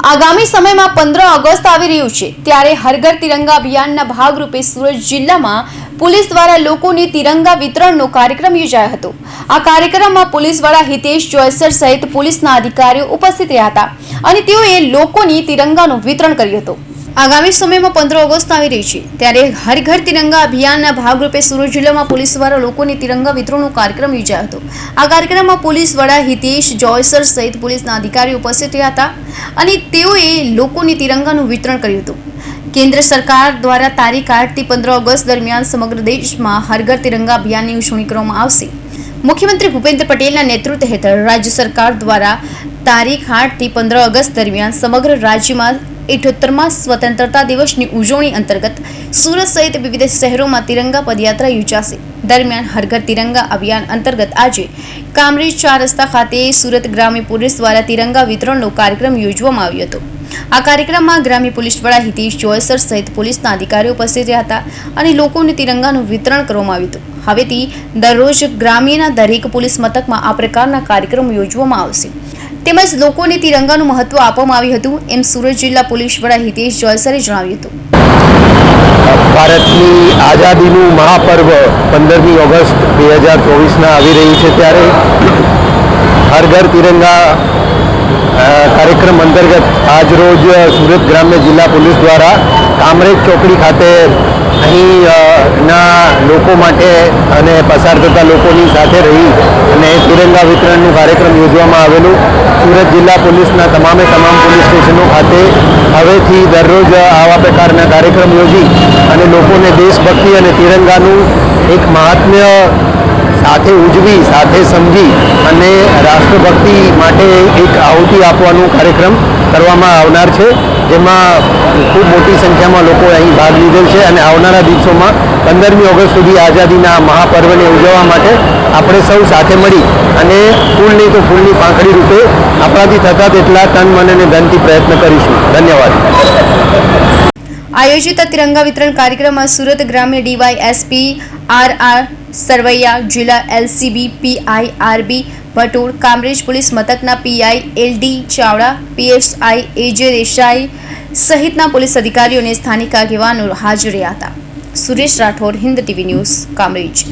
આગામી સમયમાં પંદર ઓગસ્ટ આવી રહ્યું છે, ત્યારે હરઘર તિરંગા અભિયાનના ભાગરૂપે સુરત જિલ્લામાં પોલીસ દ્વારા લોકોને તિરંગા વિતરણનો કાર્યક્રમ યોજાયો હતો. આ કાર્યક્રમમાં પોલીસ વડા હિતેશ જોયસર સહિત પોલીસના અધિકારીઓ ઉપસ્થિત રહ્યા હતા અને તેઓએ લોકોની તિરંગાનું વિતરણ કર્યું હતું. આગામી સમયમાં પંદર ઓગસ્ટ આવી રહી છે. ત્યારે હર ઘર તિરંગા અભિયાનના ભાગરૂપે સુરત જિલ્લામાં પોલીસ દ્વારા લોકોને તિરંગા વિતરણનો કાર્યક્રમ યોજાયો હતો. આ કાર્યક્રમમાં પોલીસ વડા હિતેશ જોયસર સહિત પોલીસના અધિકારીઓ ઉપસ્થિત રહ્યા હતા અને તેઓએ લોકોને તિરંગાનું વિતરણ કર્યું હતું. કેન્દ્ર સરકાર દ્વારા તારીખ આઠથી પંદર ઓગસ્ટ દરમિયાન સમગ્ર દેશમાં હર ઘર તિરંગા અભિયાનની ઉજવણી કરવામાં આવશે. મુખ્યમંત્રી ભૂપેન્દ્ર પટેલના નેતૃત્વ હેઠળ રાજ્ય સરકાર દ્વારા તારીખ આઠથી પંદર ઓગસ્ટ દરમિયાન સમગ્ર રાજ્યમાં ઇઠોતેરમાં સ્વતંત્રતા દિવસની ઉજવણી અંતર્ગત સુરત સહિત વિવિધ શહેરોમાં તિરંગા પદયાત્રા યોજાશે. દરમિયાન હરઘર તિરંગા અભિયાન અંતર્ગત આજે કામરેજ ચાર રસ્તા ખાતે સુરત ગ્રામ્ય પોલીસ દ્વારા તિરંગા વિતરણનો કાર્યક્રમ યોજવામાં આવ્યો હતો. આ કાર્યક્રમમાં ગ્રામ્ય પોલીસ વડા હિતેશ જોયસર સહિત પોલીસના અધિકારીઓ ઉપસ્થિત રહ્યા હતા અને લોકોને તિરંગાનું વિતરણ કરવામાં આવ્યું હતું. હવેથી દરરોજ ગ્રામ્યના દરેક પોલીસ મથકમાં આ પ્રકારના કાર્યક્રમો યોજવામાં આવશે. તેમજ લોકોને તિરંગાનું મહત્વ આપવામાં આવ્યું હતું એમ સુરત જિલ્લા પોલીસ વડા હિતેશ જોલસરે જણાવ્યું હતું. ભારતની આઝાદીનું મહાપર્વ પંદરમી ઓગસ્ટ બે હજાર ચોવીસના આવી રહ્યું છે ત્યારે હર ઘર તિરંગા કાર્યક્રમ અંતર્ગત આજરોજ સુરત ગ્રામ્ય જિલ્લા પોલીસ દ્વારા કામરેજ ચોકડી ખાતે અહીં ના લોકો માટે અને પસાર થતા લોકોની સાથે રહી અને તિરંગા વિતરણનું કાર્યક્રમ યોજવામાં આવેલું. સુરત જિલ્લા પોલીસના તમામે તમામ પોલીસ સ્ટેશનો ખાતે હવેથી દરરોજ આવા પ્રકારના કાર્યક્રમ યોજી અને લોકોને દેશભક્તિ અને તિરંગાનું એક મહાત્મ્ય સાથે ઉજવી, સાથે સમજી અને રાષ્ટ્રભક્તિ માટે એક આહુતિ આપવાનો કાર્યક્રમ કરવામાં આવનાર છે, જેમાં ખૂબ મોટી સંખ્યામાં લોકો અહીં ભાગ લીધેલ છે અને આવનારા દિવસોમાં પંદરમી ઓગસ્ટ સુધી આઝાદીના મહાપર્વને ઉજવવા માટે આપણે સૌ સાથે મળી અને ફૂલ નહીં તો ફૂલની પાંખડી રૂપે આપણાથી થતા તેટલા તન, મન અને ધનથી પ્રયત્ન કરીશું. ધન્યવાદ. આયોજિત તિરંગા વિતરણ કાર્યક્રમમાં સુરત ગ્રામ્ય DY SP R R Sarvaiya, જિલ્લા LCB PI RB Bhatol, Kamrej police મથકના PI, LD Chavda PSI AJ Desai સહિતના પોલીસ અધિકારીઓ અને સ્થાનિક આગેવાનો હાજર રહ્યા હતા. Suresh Rathod, Hind TV news, Kamrej.